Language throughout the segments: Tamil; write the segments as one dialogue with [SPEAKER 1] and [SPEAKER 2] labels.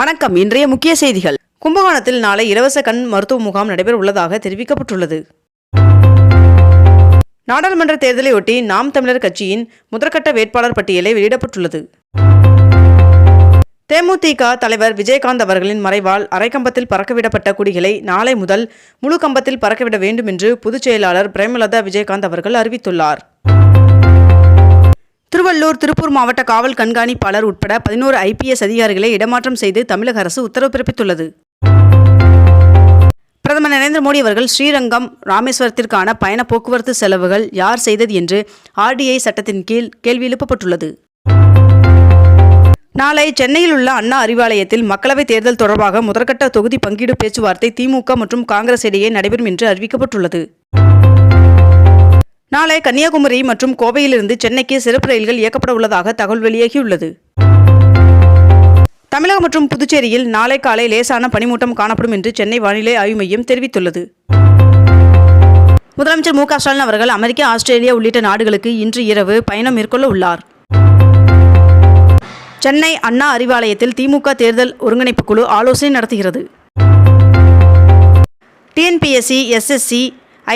[SPEAKER 1] வணக்கம் இன்றைய முக்கிய செய்திகள் கும்பகோணத்தில் நாளை இலவச கண் மருத்துவ முகாம் நடைபெற உள்ளதாக தெரிவிக்கப்பட்டுள்ளது நாடாளுமன்ற தேர்தலையொட்டி நாம் தமிழர் கட்சியின் முதற்கட்ட வேட்பாளர் பட்டியலை வெளியிடப்பட்டுள்ளது தேமுதிக தலைவர் விஜயகாந்த் அவர்களின் மறைவால் அரைக்கம்பத்தில் பறக்கவிடப்பட்ட குடிகளை நாளை முதல் முழு கம்பத்தில் பறக்கவிட வேண்டும் என்று பொதுச் செயலாளர் பிரேமலதா விஜயகாந்த் அவர்கள் அறிவித்துள்ளார் திருவள்ளூர் திருப்பூர் மாவட்ட காவல் கண்காணிப்பாளர் உட்பட பதினோரு ஐபிஎஸ் அதிகாரிகளை இடமாற்றம் செய்து தமிழக அரசு உத்தரவு பிறப்பித்துள்ளது பிரதமர் நரேந்திர மோடி அவர்கள் ஸ்ரீரங்கம் ராமேஸ்வரத்திற்கான பயண போக்குவரத்து செலவுகள் யார் செய்தது என்று ஆர்டிஐ சட்டத்தின் கீழ் கேள்வி எழுப்பப்பட்டுள்ளது நாளை சென்னையில் உள்ள அண்ணா அறிவாலயத்தில் மக்களவைத் தேர்தல் தொடர்பாக முதற்கட்ட தொகுதி பங்கீடு பேச்சுவார்த்தை திமுக மற்றும் காங்கிரஸ் இடையே நடைபெறும் என்று அறிவிக்கப்பட்டுள்ளது நாளை கன்னியாகுமரி மற்றும் கோவையிலிருந்து சென்னைக்கு சிறப்பு ரயில்கள் இயக்கப்பட உள்ளதாக தகவல் வெளியாகியுள்ளது தமிழகம் மற்றும் புதுச்சேரியில் நாளை காலை லேசான பனிமூட்டம் காணப்படும் என்று சென்னை வானிலை ஆய்வு மையம் தெரிவித்துள்ளது முதலமைச்சர் மு ஸ்டாலின் அவர்கள் அமெரிக்கா ஆஸ்திரேலியா உள்ளிட்ட நாடுகளுக்கு இன்று இரவு பயணம் மேற்கொள்ள உள்ளார் சென்னை அண்ணா அறிவாலயத்தில் திமுக தேர்தல் ஒருங்கிணைப்பு குழு ஆலோசனை நடத்துகிறது டிஎன்பிஎஸ்சி எஸ்எஸ்சி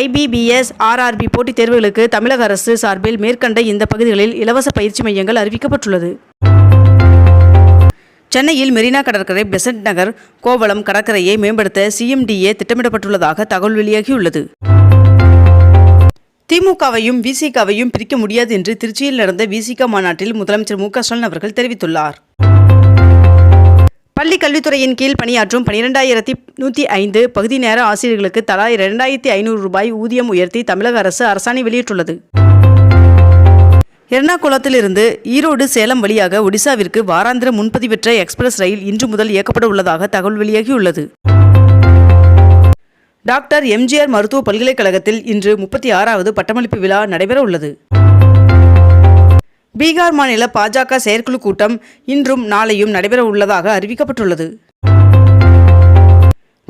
[SPEAKER 1] ஐபிபிஎஸ் ஆர்ஆர்பி போட்டித் தேர்வுகளுக்கு தமிழக அரசு சார்பில் மேற்கண்ட இந்த பகுதிகளில் இலவச பயிற்சி மையங்கள் அறிவிக்கப்பட்டுள்ளது சென்னையில் மெரினா கடற்கரை பெசன்ட் நகர் கோவளம் கடற்கரையை மேம்படுத்த சிஎம்டிஏ திட்டமிடப்பட்டுள்ளதாக தகவல் வெளியாகியுள்ளது திமுகவையும் விசிகாவையும் பிரிக்க முடியாது என்று திருச்சியில் நடந்த விசிக மாநாட்டில் முதலமைச்சர் மு க ஸ்டாலின் அவர்கள் தெரிவித்துள்ளார் பள்ளி கல்வித்துறையின் கீழ் பணியாற்றும் பனிரெண்டாயிரத்தி நூற்றி ஐந்து பகுதி நேர ஆசிரியர்களுக்கு தலா இரண்டாயிரத்தி ஐநூறு ரூபாய் ஊதியம் உயர்த்தி தமிழக அரசு அரசாணை வெளியிட்டுள்ளது எர்ணாகுளத்திலிருந்து ஈரோடு சேலம் வழியாக ஒடிசாவிற்கு வாராந்திர முன்பதிவற்ற எக்ஸ்பிரஸ் ரயில் இன்று முதல் இயக்கப்பட உள்ளதாக தகவல் வெளியாகியுள்ளது டாக்டர் எம்ஜிஆர் மருத்துவ பல்கலைக்கழகத்தில் இன்று முப்பத்தி ஆறாவது பட்டமளிப்பு விழா நடைபெற உள்ளது பீகார் மாநில பாஜக செயற்குழு கூட்டம் இன்றும் நாளையும் நடைபெற உள்ளதாக அறிவிக்கப்பட்டுள்ளது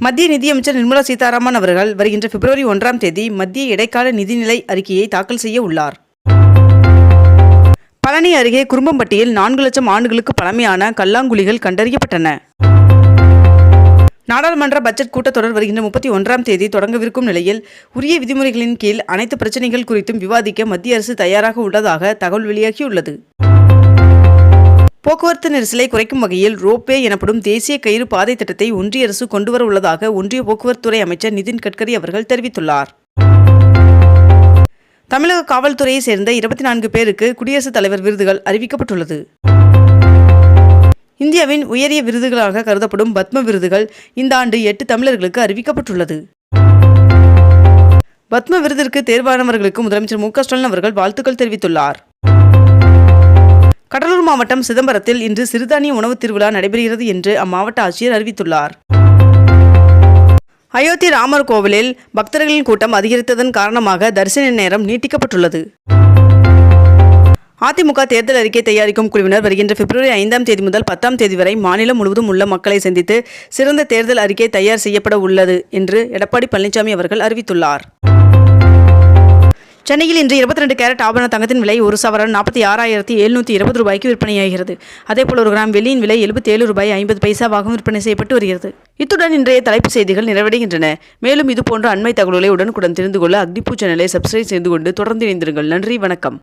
[SPEAKER 1] மத்திய நிதியமைச்சர் நிர்மலா சீதாராமன் அவர்கள் வருகின்ற பிப்ரவரி ஒன்றாம் தேதி மத்திய இடைக்கால நிதிநிலை அறிக்கையை தாக்கல் செய்ய உள்ளார் பழனி அருகே குறும்பம்பட்டியில் நான்கு லட்சம் ஆண்டுகளுக்கு பழமையான கல்லாங்குழிகள் கண்டறியப்பட்டன நாடாளுமன்ற பட்ஜெட் கூட்டத்தொடர் வருகின்ற முப்பத்தி ஒன்றாம் தேதி தொடங்கவிருக்கும் நிலையில் உரிய விதிமுறைகளின் கீழ் அனைத்து பிரச்சினைகள் குறித்தும் விவாதிக்க மத்திய அரசு தயாராக உள்ளதாக தகவல் வெளியாகியுள்ளது போக்குவரத்து நெரிசலை குறைக்கும் வகையில் ரோப்வே எனப்படும் தேசிய கயிறு பாதை திட்டத்தை ஒன்றிய அரசு கொண்டுவர உள்ளதாக ஒன்றிய போக்குவரத்துறை அமைச்சர் நிதின் கட்கரி அவர்கள் தெரிவித்துள்ளார் தமிழக காவல்துறையைச் சேர்ந்த இருபத்தி நான்கு பேருக்கு குடியரசுத் தலைவர் விருதுகள் அறிவிக்கப்பட்டுள்ளது இந்தியாவின் உயரிய விருதுகளாக கருதப்படும் பத்ம விருதுகள் இந்த ஆண்டு எட்டு தமிழர்களுக்கு அறிவிக்கப்பட்டுள்ளது பத்ம விருதிற்கு தேர்வானவர்களுக்கு முதலமைச்சர் மு ஸ்டாலின் அவர்கள் வாழ்த்துக்கள் தெரிவித்துள்ளார் கடலூர் மாவட்டம் சிதம்பரத்தில் இன்று சிறுதானிய உணவு திருவிழா நடைபெறுகிறது என்று அம்மாவட்ட ஆட்சியர் அறிவித்துள்ளார் அயோத்தி ராமர் கோவிலில் பக்தர்களின் கூட்டம் அதிகரித்ததன் காரணமாக தரிசன நேரம் நீட்டிக்கப்பட்டுள்ளது அதிமுக தேர்தல் அறிக்கை தயாரிக்கும் குழுவினர் வருகின்ற பிப்ரவரி ஐந்தாம் தேதி முதல் பத்தாம் தேதி வரை மாநிலம் முழுவதும் உள்ள மக்களை சந்தித்து சிறந்த தேர்தல் அறிக்கை தயார் செய்யப்பட உள்ளது என்று எடப்பாடி பழனிசாமி அவர்கள் அறிவித்துள்ளார் சென்னையில் இன்று இருபத்தி ரெண்டு கேரட் ஆபரண தங்கத்தின் விலை ஒரு சவரன் நாற்பத்தி ஆறாயிரத்தி எழுநூற்றி இருபது ரூபாய்க்கு விற்பனையாகிறது அதேபோல் ஒரு கிராம் வெள்ளியின் விலை எழுபத்தி ஏழு ரூபாய் ஐம்பது பைசாவாகவும் விற்பனை செய்யப்பட்டு வருகிறது இத்துடன் இன்றைய தலைப்புச் செய்திகள் நிறைவடைகின்றன மேலும் இதுபோன்ற அண்மை தகவல்களை உடனுக்குடன் தெரிந்து கொள்ள அக்னிபூ சேனலை சப்ஸ்கிரைப் செய்து கொண்டு தொடர்ந்து இணைந்திருங்கள் நன்றி வணக்கம்